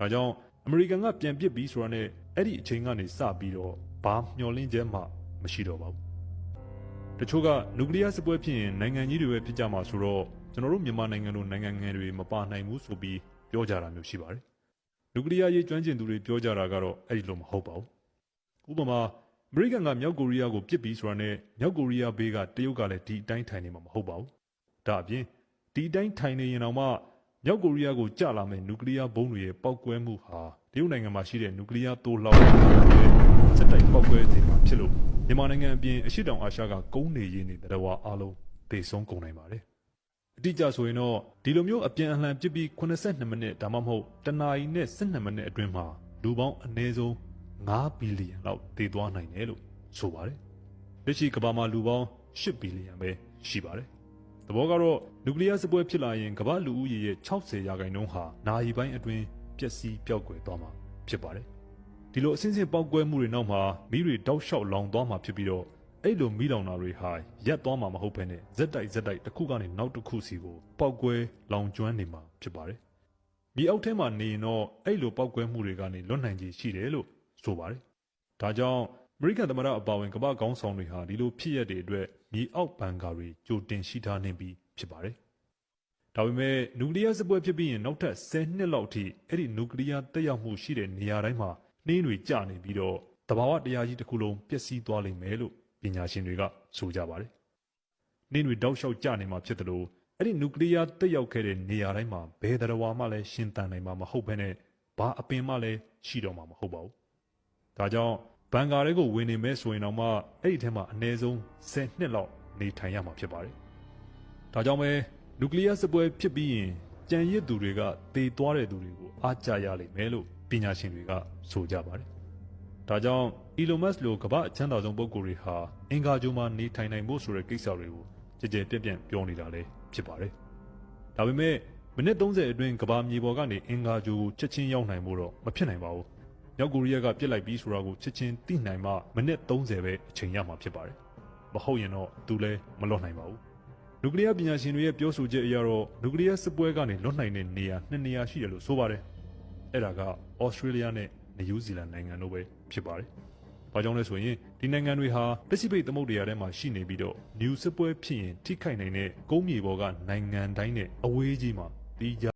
ဒါကြောင့်အမေရိကန်ကပြန်ပစ်ပြီးဆိုတာနဲ့အဲ့ဒီအချိန်ကနေစပြီးတော့ဘာမျှော်လင့်ချက်မှမရှိတော့ပါဘူး။တချို့ကနျူကလ িয়ারစစ်ပွဲဖြစ်ရင်နိုင်ငံကြီးတွေပဲဖြစ်ကြမှာဆိုတော့ကျွန်တော်တို့မြန်မာနိုင်ငံလိုနိုင်ငံငယ်တွေမပါနိုင်ဘူးဆိုပြီးပြောကြတာမျိုးရှိပါတယ်။နျူကလ িয়ারရေးကျွမ်းကျင်သူတွေပြောကြတာကတော့အဲ့ဒီလိုမဟုတ်ပါဘူး။ဥပမာအမေရိကန်ကမြောက်ကိုရီးယားကိုပစ်ပြီးဆိုတာနဲ့မြောက်ကိုရီးယားဘေးကတရုတ်ကလည်းဒီအတိုင်းထိုင်နေမှာမဟုတ်ပါဘူး။ဒါအပြင်ဒီအတိုင်းထိုင်နေရင်တော့မှ မြောက်ကိုရီးယားကိုကြလာမယ့်နျူကလ িয়ারဘုံတွေရဲ့ပောက်ကွဲမှုဟာတရုတ်နိုင်ငံမှာရှိတဲ့နျူကလ িয়ার တိုးလောက်တဲ့စက်တိုက်ပောက်ကွဲစေမှာဖြစ်လို့မြန်မာနိုင်ငံအပြင်အရှိတောင်အာရှကကုန်းနေရင်းနေတရဝအားလုံးသေဆုံးကုန်နိုင်ပါတယ်။အတိအကျဆိုရင်တော့ဒီလိုမျိုးအပြန်အလှန်ပြစ်ပြီး82မိနစ်ဒါမှမဟုတ်တနာရီနဲ့12မိနစ်အတွင်းမှာလူပေါင်းအနည်းဆုံး9ဘီလီယံလောက်သေသွားနိုင်တယ်လို့ဆိုပါတယ်။လက်ရှိကမ္ဘာမှာလူပေါင်း8ဘီလီယံပဲရှိပါတယ်။သ ဘောကတော့နျူကလ িয়ার စစ်ပွဲဖြစ်လာရင်ကမ္ဘာလူဦးရေရဲ့60ရာခိုင်နှုန်းဟာနာရီပိုင်းအတွင်းပျက်စီးပျောက်ကွယ်သွားမှာဖြစ်ပါတယ်။ဒီလိုအစင်းစင်းပေါက်ကွဲမှုတွေနောက်မှာမိတွေတောက်လျှောက်လောင်သွားမှာဖြစ်ပြီးတော့အဲ့လိုမိလောင်တာတွေဟာရက်သွားမှာမဟုတ်ဘဲနဲ့ဇက်တိုက်ဇက်တိုက်တစ်ခုကနေနောက်တစ်ခုစီကိုပေါက်ကွဲလောင်ကျွမ်းနေမှာဖြစ်ပါတယ်။မိအောက်ထဲမှာနေရင်တော့အဲ့လိုပေါက်ကွဲမှုတွေကနေလွတ်နိုင်ခြေရှိတယ်လို့ဆိုပါတယ်။ဒါကြောင့်အ မေရိကန်သမ္မတအပါအဝင်ကမ္ဘာကောင်းဆောင်တွေဟာဒီလိုဖြစ်ရက်တွေအတွက်မြေအောက်ဘန်ကာတွေကြိုတင်ရှိထားနေပြီးဖြစ်ပါတယ်။ဒါပေမဲ့နျူကလ িয়ার စစ်ပွဲဖြစ်ပြီးရင်နောက်ထပ်10နှစ်လောက်အထိအဲ့ဒီနျူကလ িয়ার တက်ရောက်မှုရှိတဲ့နေရာတိုင်းမှာနှင်းတွေကျနေပြီးတော့တဘာဝတရားကြီးတစ်ခုလုံးပျက်စီးသွားလိမ့်မယ်လို့ပညာရှင်တွေကဆိုကြပါတယ်။နှင်းတွေတောက်လျှောက်ကျနေမှာဖြစ်တယ်လို့အဲ့ဒီနျူကလ িয়ার တက်ရောက်ခဲ့တဲ့နေရာတိုင်းမှာဘယ်တရဝါမှလည်းရှင်တန်နိုင်မှာမဟုတ်ဘဲနဲ့ဘာအပင်မှလည်းရှိတော့မှာမဟုတ်ပါဘူး။ဒါကြောင့် ဘန်ကာတွေကိုဝင်နေမဲ့ဆိုရင်တော့မှအဲ့ဒီထဲမှာအနည်းဆုံး10နှစ်လောက်နေထိုင်ရမှာဖြစ်ပါတယ်။ဒါကြောင့်ပဲနျူကလ িয়ার စစ်ပွဲဖြစ်ပြီးရင်ကြံရစ်သူတွေကတေသွားတဲ့သူတွေကိုအားကြရလိမ့်မယ်လို့ပညာရှင်တွေကဆိုကြပါတယ်။ဒါကြောင့် Elon Musk လိုကမ္ဘာအချမ်းသာဆုံးပုဂ္ဂိုလ်တွေဟာအင်ကာဂျိုမှာနေထိုင်နိုင်ဖို့ဆိုတဲ့ကိစ္စတွေကိုကြည်ကြဲပြန့်ပြန့်ပြောနေတာလည်းဖြစ်ပါတယ်။ဒါပေမဲ့မိနစ်30အတွင်းကမ္ဘာမြေပေါ်ကနေအင်ကာဂျိုကိုချက်ချင်းရောက်နိုင်ဖို့တော့မဖြစ်နိုင်ပါဘူး။ မြောက်ကိုရီးယားကပြစ်လိုက်ပြီးဆိုတာကိုချက်ချင်းသိနိုင်မှမိနစ်30ပဲအချိန်ရမှာဖြစ်ပါတယ်။မဟုတ်ရင်တော့သူလည်းမလွတ်နိုင်ပါဘူး။နျူကလ িয়ার ပညာရှင်တွေရဲ့ပြောဆိုချက်အရတော့နျူကလ িয়ার စစ်ပွဲကနေလွတ်နိုင်တဲ့နေရာနှစ်နေရာရှိတယ်လို့ဆိုပါတယ်။အဲ့ဒါကဩစတြေးလျနဲ့နယူးဇီလန်နိုင်ငံတို့ပဲဖြစ်ပါတယ်။ဘာကြောင့်လဲဆိုရင်ဒီနိုင်ငံတွေဟာပစိဖိတ်သမုဒ္ဒရာထဲမှာရှိနေပြီးတော့နျူစစ်ပွဲဖြစ်ရင်ထိခိုက်နိုင်တဲ့ကုန်းမြေပေါ်ကနိုင်ငံတိုင်းနဲ့အဝေးကြီးမှာတီးကြ